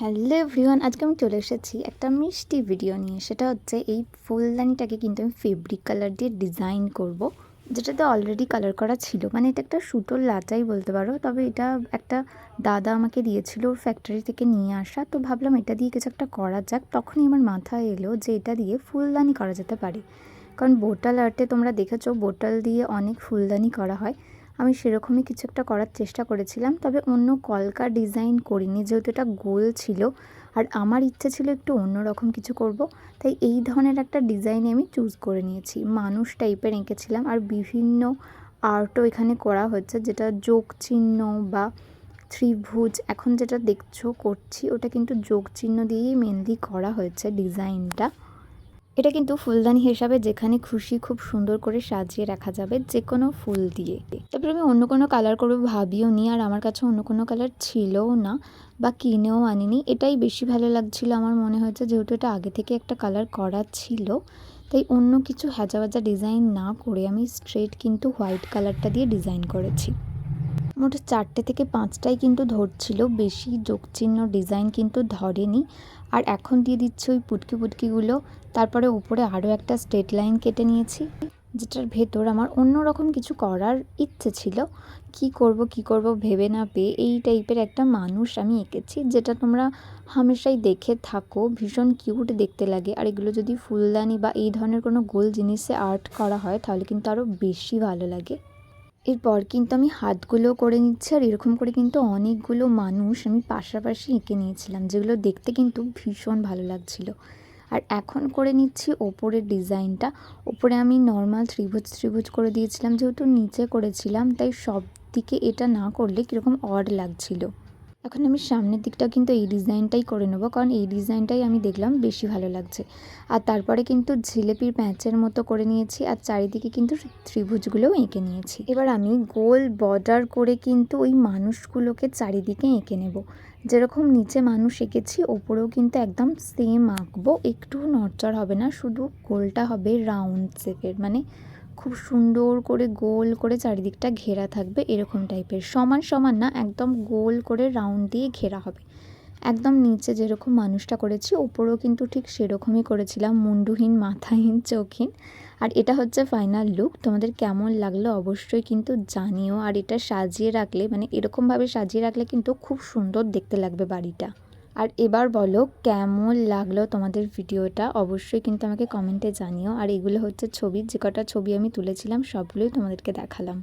Hello everyone, আজকে আমি চলে এসেছি একটা মিষ্টি ভিডিও নিয়ে। সেটা হচ্ছে এই ফুলদানিটাকে কিন্তু আমি ফেব্রিক কালার দিয়ে ডিজাইন করব। যেটাতে অলরেডি কালার করা ছিল। মানে এটা একটা সুতোর লাচাই বলতে পারো, তবে এটা একটা দাদা আমাকে দিয়েছিল ওর ফ্যাক্টরি থেকে নিয়ে আসা। তো ভাবলাম এটা দিয়ে কিছু একটা করা যাক। তখনই আমার মাথায় এলো যে এটা দিয়ে ফুলদানি করা যেতে পারে। কারণ বোটাল আর্টে তোমরা দেখেছ, বোটাল দিয়ে অনেক ফুলদানি করা হয়। আমি সেরকমই কিছু একটা করার চেষ্টা করেছিলাম, তবে অন্য কলকা ডিজাইন করিনি, যেহেতু এটা গোল ছিল। আর আমার ইচ্ছে ছিল একটু অন্যরকম কিছু করব, তাই এই ধরনের একটা ডিজাইন আমি চুজ করে নিয়েছি। মানুষ টাইপের এঁকেছিলাম, আর বিভিন্ন আর্টও এখানে করা হচ্ছে যেটা যোগ চিহ্ন বা ত্রিভুজ, এখন যেটা দেখছ, করছি, ওটা কিন্তু যোগ চিহ্ন দিয়েই মেনলি করা হয়েছে ডিজাইনটা। এটা কিন্তু ফুলদানি হিসাবে যেখানে খুশি খুব সুন্দর করে সাজিয়ে রাখা যাবে যে কোনো ফুল দিয়ে। তারপরে আমি অন্য কোনো কালার করব ভাবিও নি আর আমার কাছে অন্য কোনো কালার ছিলও না বা কিনেও আনিনি। এটাই বেশি ভালো লাগছিল আমার মনে হয়েছে যেহেতু এটা আগে থেকে একটা কালার করা ছিল। তাই অন্য কিছু হ্যাজাবাজা ডিজাইন না করে আমি স্ট্রেট কিন্তু হোয়াইট কালারটা দিয়ে ডিজাইন করেছি। মোট চারটে থেকে পাঁচটাই কিন্তু ধরছিল। বেশি যোগচিহ্ন ডিজাইন কিন্তু ধরেনি। আর এখন দিয়ে দিচ্ছি ওই পুটকি পুটকিগুলো। তারপরে উপরে আরও একটা স্ট্রেট লাইন কেটে নিয়েছি, যেটার ভেতর আমার অন্য রকম কিছু করার ইচ্ছে ছিল। কি করব কি করব ভেবে না পেয়ে এই টাইপের একটা মানুষ আমি এঁকেছি, যেটা তোমরা হামেশাই দেখে থাকো। ভীষণ কিউট দেখতে লাগে। আর এগুলো যদি ফুলদানি বা এই ধরনের কোনো গোল জিনিসে আর্ট করা হয়, তাহলে কিন্তু আরও বেশি ভালো লাগে। এরপর কিন্তু আমি হাতগুলো করে নিচ্ছি আর এরকম করে কিন্তু অনেকগুলো মানুষ আমি পাশাপাশি এঁকে নিয়েছিলাম, যেগুলো দেখতে কিন্তু ভীষণ ভালো লাগছিল। আর এখন করে নিচ্ছি ওপরের ডিজাইনটা। ওপরে আমি নর্মাল ত্রিভুজ ত্রিভুজ করে দিয়েছিলাম, যেহেতু নিচে করেছিলাম, তাই সব দিকে এটা না করলে কীরকম অড লাগছিল। এখন আমি সামনের দিকটা কিন্তু এই ডিজাইনটাই করে নেব, কারণ এই ডিজাইনটাই আমি দেখলাম বেশি ভালো লাগছে। আর তারপরে কিন্তু জিলেপির প্যাঁচের মতো করে নিয়েছি, আর চারিদিকে কিন্তু ত্রিভুজগুলোও এঁকে নিয়েছি। এবার আমি গোল বর্ডার করে কিন্তু ওই মানুষগুলোকে চারিদিকে এঁকে নেব। যেরকম নিচে মানুষ এঁকেছি, ওপরেও কিন্তু একদম সেম আঁকবো একটু নড়চড় হবে না, শুধু গোলটা হবে রাউন্ড শেপের মানে খুব সুন্দর করে গোল করে চারিদিকটা ঘেরা থাকবে এরকম টাইপের। সমান সমান না, একদম গোল করে রাউন্ড দিয়ে ঘেরা হবে। একদম নিচে যেরকম মানুষটা করেছি, ওপরেও কিন্তু ঠিক সেরকমই করেছিলাম, মুন্ডুহীন, মাথাহীন, চোখহীন। আর এটা হচ্ছে ফাইনাল লুক তোমাদের কেমন লাগল অবশ্যই কিন্তু জানিও। আর এটা সাজিয়ে রাখলে মানে এরকমভাবে সাজিয়ে রাখলে কিন্তু খুব সুন্দর দেখতে লাগবে বাড়িটা। আর এবার বলো, কেমন লাগল তোমাদের ভিডিওটা? অবশ্যই কিন্তু আমাকে কমেন্টে জানিও। আর এগুলো হচ্ছে ছবি, যে কটা ছবি আমি তুলেছিলাম, সবগুলোই তোমাদেরকে দেখালাম।